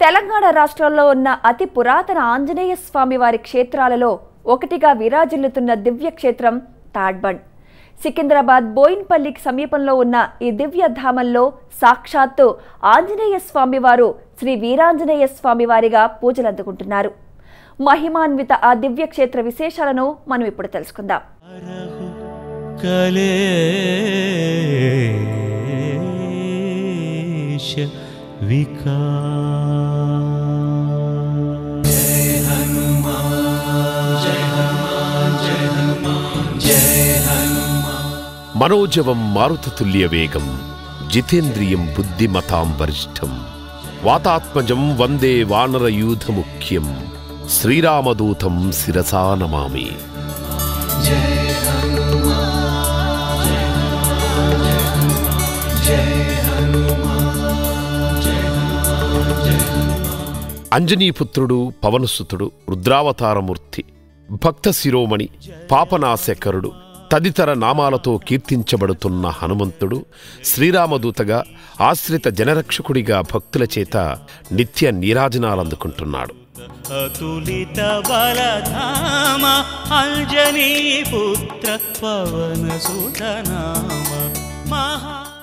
తెలంగాణ రాష్ట్రంలో ఉన్న అతి పురాతన ఆంజనేయ స్వామివారి క్షేత్రాలలో ఒకటిగా విరాజిల్లుతున్న దివ్యక్షేత్రం తాడ్బండ్ సికింద్రాబాద్ బోయిన్పల్లికి సమీపంలో ఉన్న ఈ దివ్య ధామంలో సాక్షాత్తు ఆంజనేయ స్వామివారు శ్రీ వీరాంజనేయ స్వామివారిగా పూజలందుకుంటున్నారు మహిమాన్విత ఆ దివ్యక్షేత్ర విశేషాలను మనం ఇప్పుడు తెలుసుకుందాం. कलेश विका మనోజవం మారుతతుల్య వేగం జితేంద్రియం బుద్ధిమతాం వరిష్టం వాతాత్మజం వందే వానరయూధ ముఖ్యం శ్రీరామదూతం శిరసా నమామి అంజనీపుత్రుడు పవనసుతుడు రుద్రావతారమూర్తి భక్త శిరోమణి పాపనాశకరుడు తదితర నామాలతో కీర్తించబడుతున్న హనుమంతుడు శ్రీరామదూతగా ఆశ్రిత జనరక్షకుడిగా భక్తుల చేత నిత్య నీరాజనాలందుకుంటున్నాడు. అతులిత బలధామ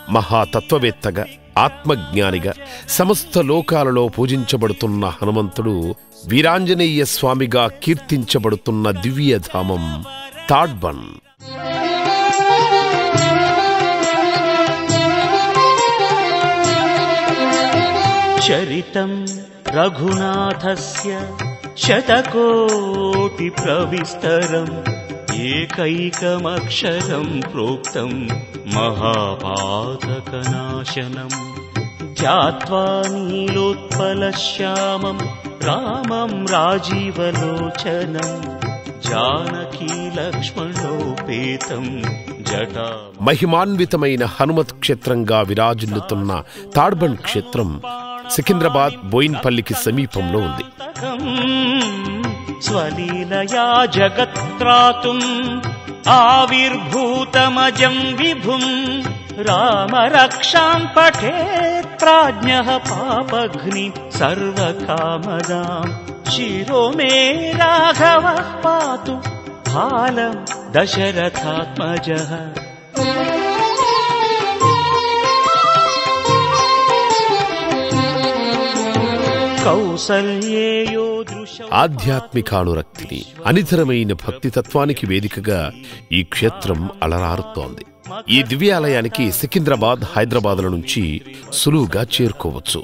మహాతత్వవేత్తగా ఆత్మజ్ఞానిగా సమస్త లోకాలలో పూజించబడుతున్న హనుమంతుడు వీరాంజనేయ స్వామిగా కీర్తించబడుతున్న దివ్యధామం తాడ్బన్. చరితం రఘునాథస్య శతకోటి ప్రవిస్తరం. ఏకైకమక్షరం ప్రోక్తం మహాపాతకనాశనం. ధ్యాత్వా నీలోత్పలశ్యామం రామం రాజీవలోచనం. మహిమాన్వితమైన హనుమత్ క్షేత్రంగా విరాజిల్లుతున్న తాడ్బన్ క్షేత్రం సికింద్రాబాద్ బోయిన్పల్లికి సమీపంలో ఉంది. स्वलीलया जगत्त्रातुम् आविर्भूतमजम् विभुम्। राम रक्षान् पठेत् प्राज्ञः पापघ्नि सर्वकामदाम्। शिरो मे राघवः पातु फालम् दशरथात्मजः। कौसल्येयो दृ ఆధ్యాత్మికానురక్తిని అనితరమైన భక్తి తత్వానికి వేదికగా ఈ క్షేత్రం అలరారుతోంది. ఈ దివ్యాలయానికి సికింద్రాబాద్ హైదరాబాద్ల నుంచి సులువుగా చేరుకోవచ్చు.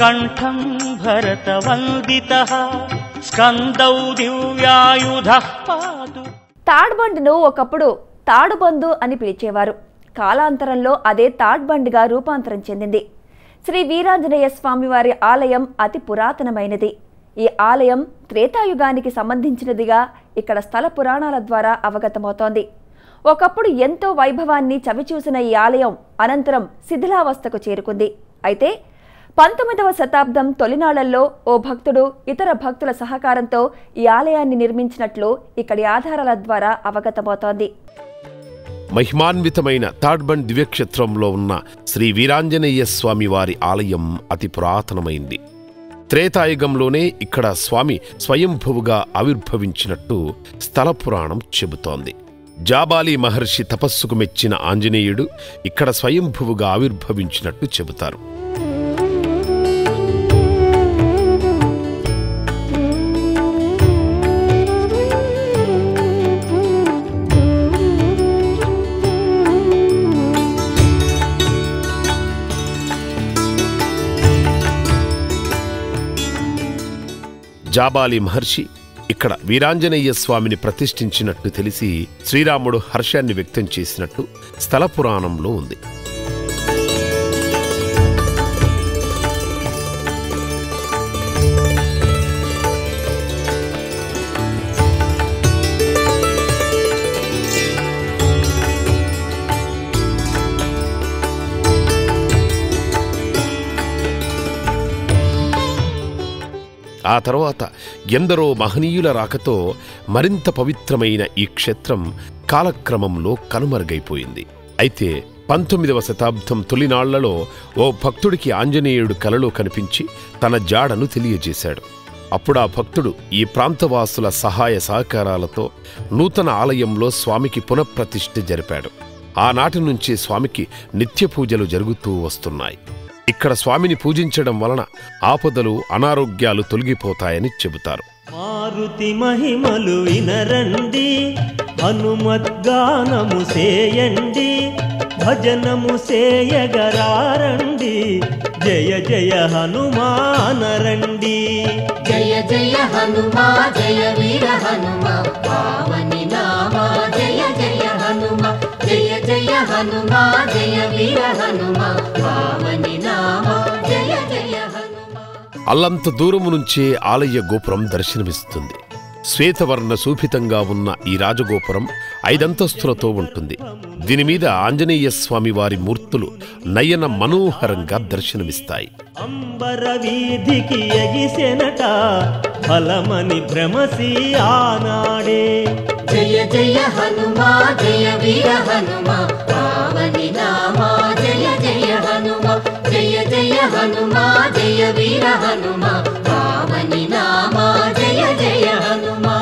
కంఠం భరతవందితః స్కందౌ దివ్యాయుధః పాతు. తాడ్బండ్ను ఒకప్పుడు తాడుబందు అని పిలిచేవారు. కాలాంతరంలో అదే తాడ్బండ్గా రూపాంతరం చెందింది. శ్రీ వీరాంజనేయ స్వామివారి ఆలయం అతి పురాతనమైనది. ఈ ఆలయం త్రేతాయుగానికి సంబంధించినదిగా ఇక్కడ స్థల పురాణాల ద్వారా అవగతమవుతోంది. ఒకప్పుడు ఎంతో వైభవాన్ని చవిచూసిన ఈ ఆలయం అనంతరం శిథిలావస్థకు చేరుకుంది. అయితే పంతొమ్మిదవ శతాబ్దం తొలినాళ్ళలో ఓ భక్తుడు ఇతర భక్తుల సహకారంతో ఈ ఆలయాన్ని నిర్మించినట్లు ఇక్కడి ఆధారాల ద్వారా అవగతమవుతోంది. మహిమాన్వితమైన తాడ్బండ్ దివ్యక్షేత్రంలో ఉన్న శ్రీ వీరాంజనేయ స్వామి వారి ఆలయం అతి పురాతనమైంది. త్రేతాయుగంలోనే ఇక్కడ స్వామి స్వయంభువుగా ఆవిర్భవించినట్టు స్థల పురాణం చెబుతోంది. జాబాలి మహర్షి తపస్సుకు మెచ్చిన ఆంజనేయుడు ఇక్కడ స్వయంభువుగా ఆవిర్భవించినట్టు చెబుతారు. జాబాలి మహర్షి ఇక్కడ వీరాంజనేయ స్వామిని ప్రతిష్ఠించినట్టు తెలిసి శ్రీరాముడు హర్షాన్ని వ్యక్తం చేసినట్టు స్థల పురాణంలో ఉంది. ఆ తర్వాత ఎందరో మహనీయుల రాకతో మరింత పవిత్రమైన ఈ క్షేత్రం కాలక్రమంలో కనుమరుగైపోయింది. అయితే పంతొమ్మిదవ శతాబ్దం తొలినాళ్ళలో ఓ భక్తుడికి ఆంజనేయుడు కలలో కనిపించి తన జాడను తెలియజేశాడు. అప్పుడు ఆ భక్తుడు ఈ ప్రాంతవాసుల సహాయ సహకారాలతో నూతన ఆలయంలో స్వామికి పునఃప్రతిష్ఠ జరిపాడు. ఆనాటి నుంచి స్వామికి నిత్య పూజలు జరుగుతూ వస్తున్నాయి. ఇక్కడ స్వామిని పూజించడం వలన ఆపదలు అనారోగ్యాలు తొలగిపోతాయని చెబుతారు. మారుతి మహిమలు వినరండి హనుమద్గానము సేయండి భజనము సేయగరారండి జయ జయ హనుమానరండి. జయ జయ హనుమా జయ అల్లంత దూరము నుంచే ఆలయ గోపురం దర్శనమిస్తుంది. శ్వేతవర్ణ శోభితంగా ఉన్న ఈ రాజగోపురం ఐదంతస్తులతో ఉంటుంది. దీని మీద ఆంజనేయ స్వామి వారి మూర్తులు నయన మనోహరంగా దర్శనమిస్తాయి. అంబర వీధికి ఎగిసెనట ఫలమని భ్రమసి ఆనాడే. జయ జయ హనుమా జయ వీర హనుమా పావని నామా జయ జయ హనుమా జయ జయ హనుమా జయ వీర హనుమా పావని నామా జయ జయ హనుమా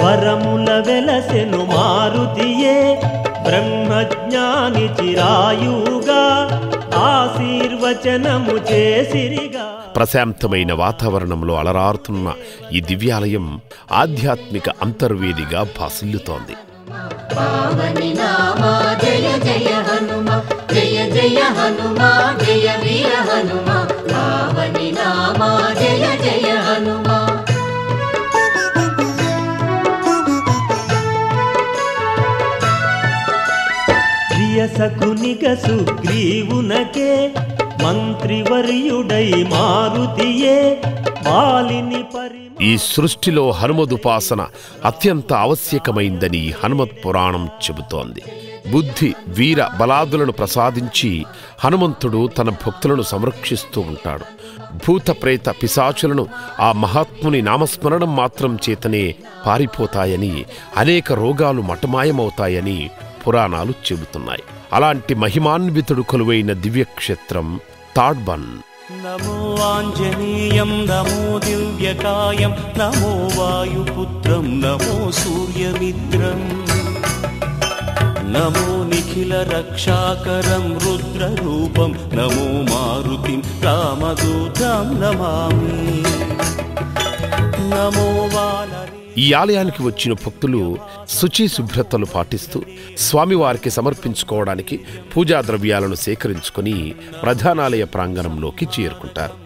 వరముల వెలసెను మారుతియే బ్రహ్మజ్ఞాని చిరాయుగా ఆశీర్వచనము చేసిరిగా. ప్రశాంతమైన వాతావరణంలో అలరారుతున్న ఈ దివ్యాలయం ఆధ్యాత్మిక అంతర్వేదిగా భాసిల్లుతోంది. పావని నామా జయ జయ హనుమ జయ జయ హనుమ జయ వీర హనుమ పావని నామా జయ జయ హనుమ సకునిక సుగ్రీవునకే మంత్రివర్యుడై మారుతియే బాలిని పరి ఈ సృష్టిలో హనుమదుపాసన అత్యంత ఆవశ్యకమైందని హనుమత్ పురాణం చెబుతోంది. బుద్ధి వీర బలాదులను ప్రసాదించి హనుమంతుడు తన భక్తులను సంరక్షిస్తూ ఉంటాడు. భూత ప్రేత పిశాచులను ఆ మహాత్ముని నామస్మరణం మాత్రం చేతనే పారిపోతాయని అనేక రోగాలు మటమాయమవుతాయని పురాణాలు చెబుతున్నాయి. అలాంటి మహిమాన్వితుడు కొలువైన దివ్యక్షేత్రం తాడ్బన్. నమో ఆంజనేయం నమో దివ్యకాయం నమో వాయుపుత్రం నమో సూర్యమిత్రం నమో నిఖిల రక్షాకరం రుద్రరూపం నమో మారుతిం రామదూతం నమామి నమో ఈ ఆలయానికి వచ్చిన భక్తులు శుచి శుభ్రతలు పాటిస్తూ స్వామివారికి సమర్పించుకోవడానికి పూజా ద్రవ్యాలను సేకరించుకొని ప్రధానాలయ ప్రాంగణంలోకి చేరుకుంటారు.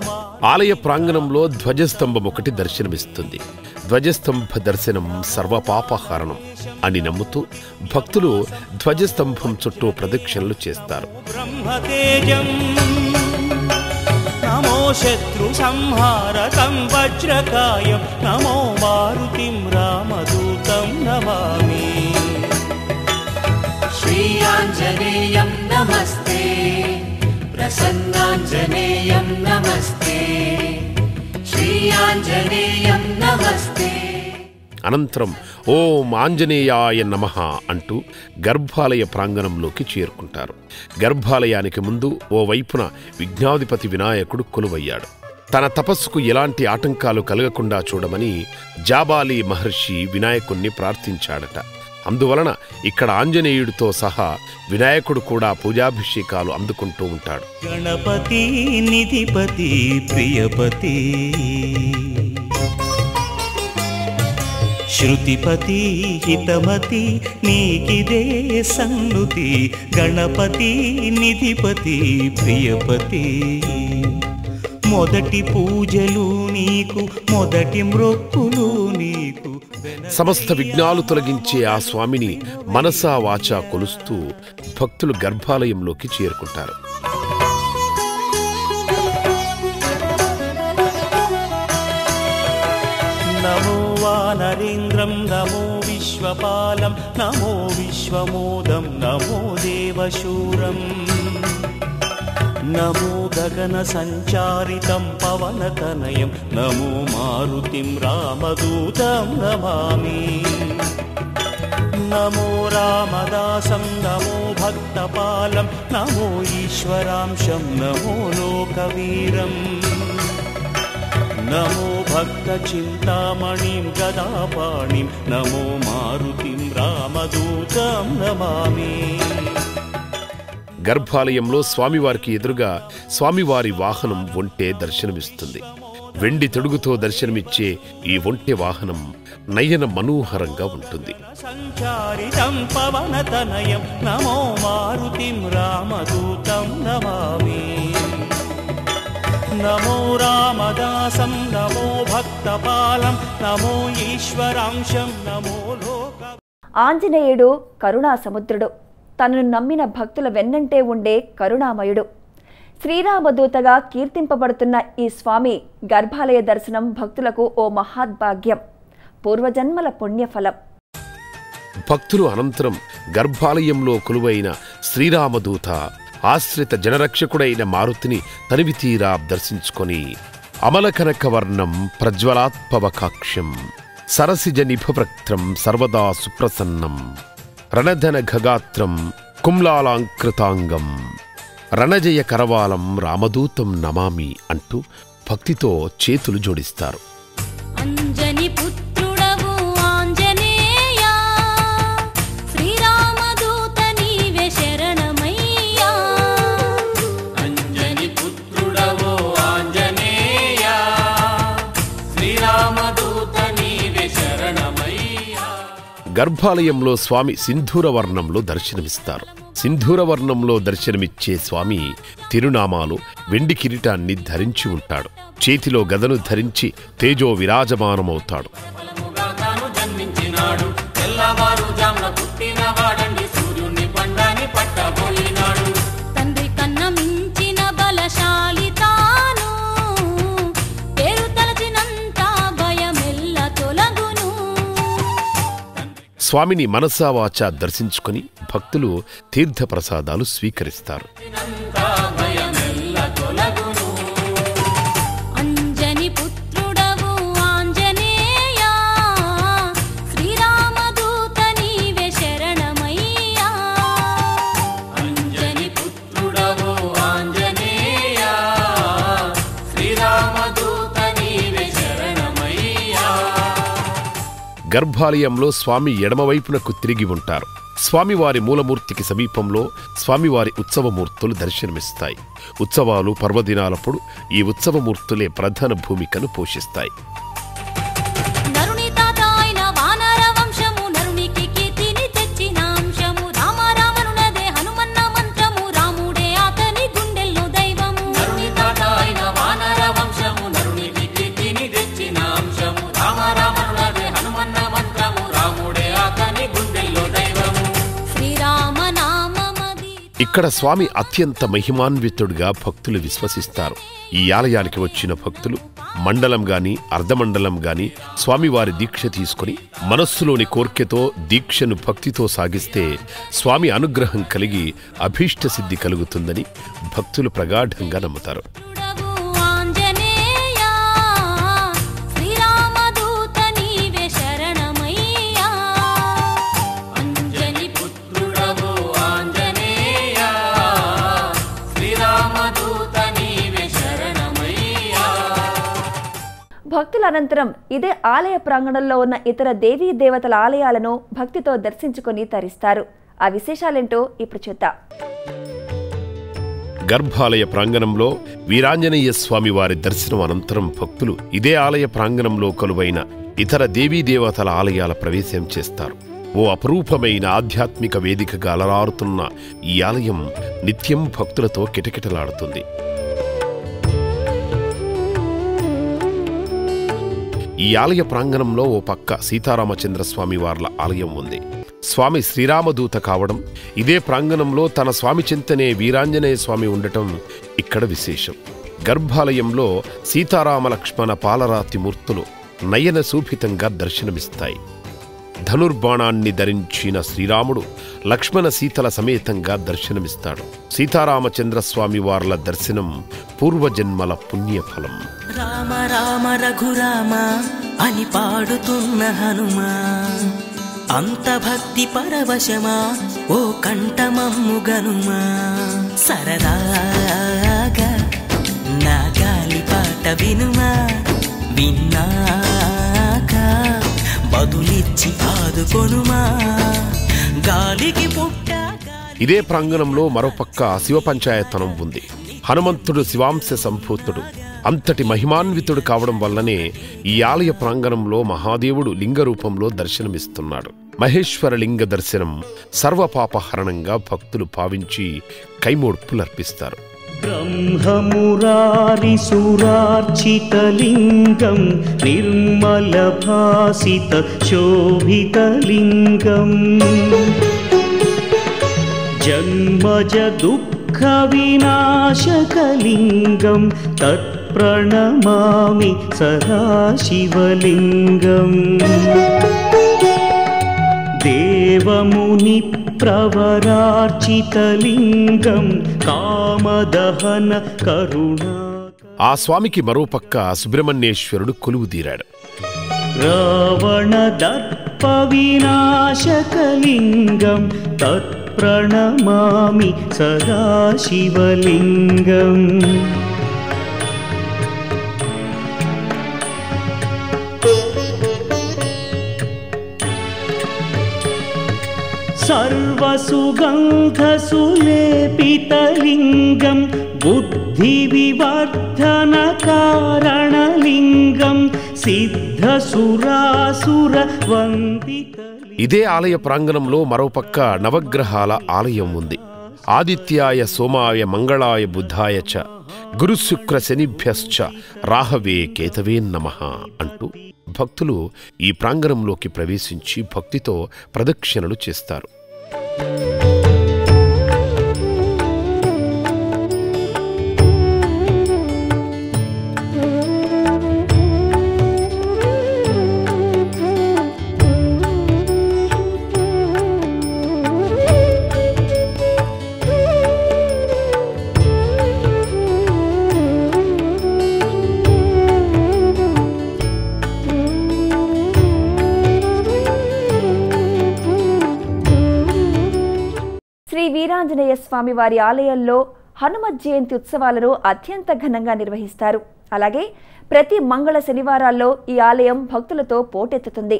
ఆలయ ప్రాంగణంలో ధ్వజస్తంభం ఒకటి దర్శనమిస్తుంది. ధ్వజస్తంభ దర్శనం సర్వపాపహరణం అని నమ్ముతూ భక్తులు ధ్వజస్తంభం చుట్టూ ప్రదక్షిణలు చేస్తారు. శ్రీ నమస్తే. प्रसन्नाञ्जनेयं नमस्ते श्रीयाञ्जनेयं नमस्ते అనంతరం ఓం ఆంజనేయాయ నమః అంటూ గర్భాలయ ప్రాంగణంలోకి చేరుకుంటారు గర్భాలయానికి ముందు ఓ వైపున విఘ్నాధిపతి వినాయకుడు కొలువయ్యాడు తన తపస్సుకు ఎలాంటి ఆటంకాలు కలగకుండా చూడమని జాబాలి మహర్షి వినాయకుణ్ణి ప్రార్థించాడట అందువలన ఇక్కడ ఆంజనేయుడితో సహా వినాయకుడు కూడా పూజాభిషేకాలు అందుకుంటూ ఉంటాడు. గణపతి నిధిపతి ప్రియపతి. శృతిపతి హితమతి నీకిదే సన్నుతి గణపతి నిధిపతి ప్రియపతి. మొదటి పూజలు నీకు మొదటి మ్రొక్కులు నీకు. సమస్త విఘ్నాలు తొలగించే ఆ స్వామిని మనసా వాచా కొలుస్తూ భక్తులు గర్భాలయంలోకి చేరుకుంటారు. నమో వానరేంద్రం నమో విశ్వపాలం నమో విశ్వమోదం నమో దేవశూరం. नमो गगनसञ्चारितं पवनतनयं नमो मारुतिं रामदूतं नमामि। नमो रामदासं नमो भक्तपालं नमो ईश्वरांशं नमो लोकवीरम् नमो भक्तचिन्तामणिं गदापाणिं नमो मारुतिं रामदूतं नमामि। గర్భాలయంలో స్వామివారికి ఎదురుగా స్వామివారి వాహనం ఒంటె దర్శనమిస్తుంది. వెండి తొడుగుతో దర్శనమిచ్చే ఈ ఒంటె వాహనం నయన మనోహరంగా ఉంటుంది. నమో మారుతిం రామదూతం నమామి. నమో రామదాసం నమో భక్తపాలం నమో ఈశ్వరాంశం నమో లోక ఆంజనేయుడు కరుణా సముద్రుడు తనను నమ్మిన భక్తుల వెన్నంటే ఉండే కరుణామయుడు. శ్రీరామదూతగా కీర్తింపబడుతున్న ఈ స్వామి గర్భాలయ దర్శనం భక్తులకు ఓ మహాద్భాగ్యం. పూర్వజన్మల పుణ్యఫలం. భక్తులు అనంతరం గర్భాలయంలో కొలువైన శ్రీరామదూత ఆశ్రిత జనరక్షకుడైన మారుతిని తనివి తీరా దర్శించుకొని అమలకనకవర్ణం ప్రజ్వలాత్పవకాక్ష్యం సరసిజ నిభవక్త్రం సర్వదా సుప్రసన్నం. రణధన ఖగాత్రం కుమ్లాలాంకృతాంగం. రణజయ కరవాలం రామదూతం నమామి అంటూ భక్తితో చేతులు జోడిస్తారు. అంజని గర్భాలయంలో స్వామి సింధూరవర్ణంలో దర్శనమిస్తారు. సింధూరవర్ణంలో దర్శనమిచ్చే స్వామి తిరునామాలు వెండి కిరీటాన్ని ధరించి ఉంటాడు. చేతిలో గదను ధరించి తేజో విరాజమానమవుతాడు. స్వామిని మనసావాచ దర్శించుకొని భక్తులు తీర్థప్రసాదాలు స్వీకరిస్తారు. గర్భాలయంలో స్వామి ఎడమవైపునకు తిరిగి ఉంటారు. స్వామివారి మూలమూర్తికి సమీపంలో స్వామివారి ఉత్సవమూర్తులు దర్శనమిస్తాయి. ఉత్సవాలు పర్వదినాలప్పుడు ఈ ఉత్సవమూర్తులే ప్రధాన భూమికను పోషిస్తాయి. ఇక్కడ స్వామి అత్యంత మహిమాన్వితుడిగా భక్తులు విశ్వసిస్తారు. ఈ ఆలయానికి వచ్చిన భక్తులు మండలం గాని అర్ధమండలం గాని స్వామివారి దీక్ష తీసుకుని మనస్సులోని కోర్కెతో దీక్షను భక్తితో సాగిస్తే స్వామి అనుగ్రహం కలిగి అభీష్ట సిద్ధి కలుగుతుందని భక్తులు ప్రగాఢంగా నమ్ముతారు. భక్తుల అనంతరం ఇదే ఆలయ ప్రాంగణంలో ఉన్న ఇతర దేవీ దేవతల ఆలయాలను భక్తితో దర్శించుకొని తరిస్తారు. ఆ విశేషాలేంటో ఇప్పుడు చూద్దాం. గర్భాలయ ప్రాంగణంలో వీరాంజనేయ స్వామి వారి దర్శనం అనంతరం భక్తులు ఇదే ఆలయ ప్రాంగణంలో కొలువైన ఇతర దేవీ దేవతల ఆలయాల ప్రవేశం చేస్తారు. ఓ అపరూపమైన ఆధ్యాత్మిక వేదికగా అలరారుతున్న ఈ ఆలయం నిత్యం భక్తులతో కిటకిటలాడుతుంది. ఈ ఆలయ ప్రాంగణంలో ఓ పక్క సీతారామచంద్ర స్వామి వార్ల ఆలయం ఉంది. స్వామి శ్రీరామదూత కావడం ఇదే ప్రాంగణంలో తన స్వామి చింతనే వీరాంజనేయ స్వామి ఉండటం ఇక్కడ విశేషం. గర్భాలయంలో సీతారామ లక్ష్మణ పాలరాతి మూర్తులు నయన సూభితంగా దర్శనమిస్తాయి. ధనుర్బాణాన్ని ధరించిన శ్రీరాముడు లక్ష్మణ సీతల సమేతంగా దర్శనమిస్తాడు. సీతారామచంద్రస్వామి వార్ల దర్శనం పూర్వజన్మల పుణ్యఫలం. రామ రామ రఘురామ అని పాడుతున్న హనుమా. అంత భక్తి పరవశమా ఓ కంఠమమ్ము గనుమా. సరదాగా నా గాలి పాట వినుమా విన్నా. బదులిచ్చి ఆదుకొనుమా గాలికి పుట్ట ఇదే ప్రాంగణంలో మరోపక్క శివ పంచాయతనం ఉంది. హనుమంతుడు శివాంశ సంభూతుడు. అంతటి మహిమాన్వితుడు కావడం వల్లనే ఈ ఆలయ ప్రాంగణంలో మహాదేవుడు లింగ రూపంలో దర్శనమిస్తున్నాడు. మహేశ్వర లింగ దర్శనం సర్వపాపహరణంగా భక్తులు భావించి కైమోడ్పులర్పిస్తారు ब्रह्ममुरारिसुरार्चितलिङ्गं निर्मलभासितशोभितलिङ्गम्। जन्मजदुःखविनाशकलिङ्गं तत्प्रणमामि सदा शिवलिङ्गम् ప్రవరార్చితలింగం కామదహన కరుణా ఆ స్వామికి మరోపక్క సుబ్రహ్మణ్యేశ్వరుడు కొలువుదీరాడు రావణ దర్ప వినాశకలింగం తత్ప్రణమామి సదాశివలింగం. सर्वसुगन्धसुलेपितलिङ्गं बुद्धिविवर्धनकारणलिङ्गं सिद्धसुरासुरवन्दितलिङ्गम् ఇదే ఆలయ ప్రాంగణంలో మరోపక్క నవగ్రహాల ఆలయం ఉంది ఆదిత్యాయ సోమాయ మంగళాయ బుద్ధాయ చ గురుశుక్ర శనిభ్యశ్చ రాహవే కేతవే నమః అంటూ భక్తులు ఈ ప్రాంగణంలోకి ప్రవేశించి భక్తితో ప్రదక్షిణలు చేస్తారు. వీరాంజనేయ స్వామి వారి ఆలయంలో హనుమత్ జయంతి ఉత్సవాలను అత్యంత ఘనంగా నిర్వహిస్తారు. అలాగే ప్రతి మంగళ శనివారాల్లో ఈ ఆలయం భక్తులతో పోటెత్తుతుంది.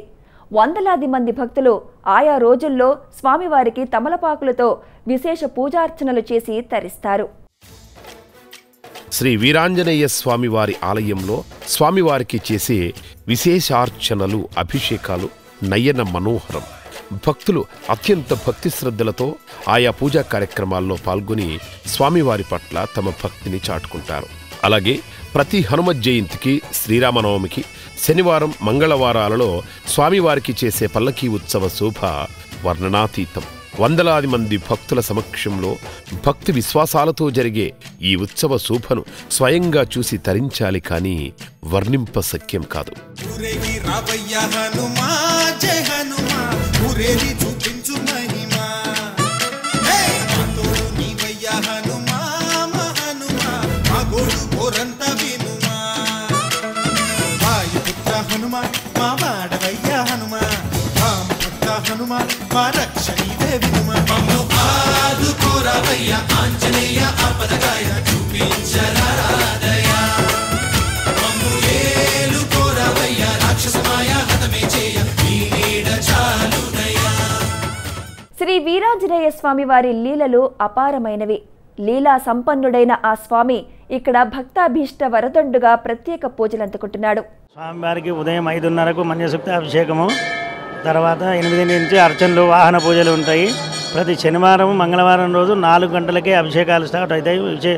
వందలాది మంది భక్తులు ఆయా రోజుల్లో స్వామివారికి తమలపాకులతో విశేష పూజార్చనలు చేసి తరిస్తారు. శ్రీ వీరాంజనేయ స్వామివారి ఆలయంలో స్వామివారికి చేసే విశేషార్చనలు అభిషేకాలు నయన మనోహరం. భక్తులు అత్యంత భక్తి శ్రద్ధలతో ఆయా పూజా కార్యక్రమాల్లో పాల్గొని స్వామివారి పట్ల తమ భక్తిని చాటుకుంటారు. అలాగే ప్రతి హనుమత్ జయంతికి శ్రీరామనవమికి శనివారం మంగళవారాలలో స్వామివారికి చేసే పల్లకీ ఉత్సవ శోభ వర్ణనాతీతం. వందలాది మంది భక్తుల సమక్షంలో భక్తి విశ్వాసాలతో జరిగే ఈ ఉత్సవ శోభను స్వయంగా చూసి తరించాలి కానీ వర్ణింప సఖ్యం కాదు. ఊరేగి రావయ్య హనుమా జయ హనుమా. ఊరేగి చూపించు మహిమా. తోడు నీవయ్య హనుమా మా హనుమా మా గోడు కోరంత వినుమా. వాయుపుత్ర హనుమా మా వాడవయ్య హనుమా. రామపుత్ర హనుమా మా రక్షణీవే వినుమా. మమ్ము ఆదుకోరావయ్య ఆంజనేయ ఆపదగాయ చూపించరాదయ మమ్ము ఏ శ్రీ వీరాంజనేయ స్వామి వారి లీలలు అపారమైనవి. లీలా సంపన్నుడైన ఆ స్వామి ఇక్కడ భక్తాభీష్ట వరదండుగా ప్రత్యేక పూజలు అందుకుంటున్నాడు. స్వామివారికి ఉదయం ఐదున్నరకు మన్యసూక్త అభిషేకము తర్వాత ఎనిమిది నుంచి అర్చనలు వాహన పూజలు ఉంటాయి. ప్రతి శనివారం మంగళవారం రోజు నాలుగు గంటలకే అభిషేకాలు స్టార్ట్ అవుతాయి. విశే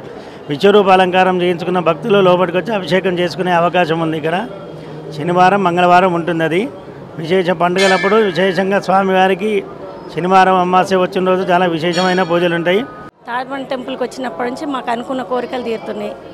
విశ్వరూప అలంకారం చేయించుకున్న భక్తులు లోపలికి వచ్చి అభిషేకం చేసుకునే అవకాశం ఉంది ఇక్కడ. శనివారం మంగళవారం ఉంటుంది అది విశేష పండుగలప్పుడు విశేషంగా స్వామివారికి శనివారం అమాసే వచ్చిన రోజు చాలా విశేషమైన పూజలు ఉంటాయి తాడ్బండ్ టెంపుల్కి వచ్చినప్పటి నుంచి మాకు అనుకున్న కోరికలు తీరుతున్నాయి.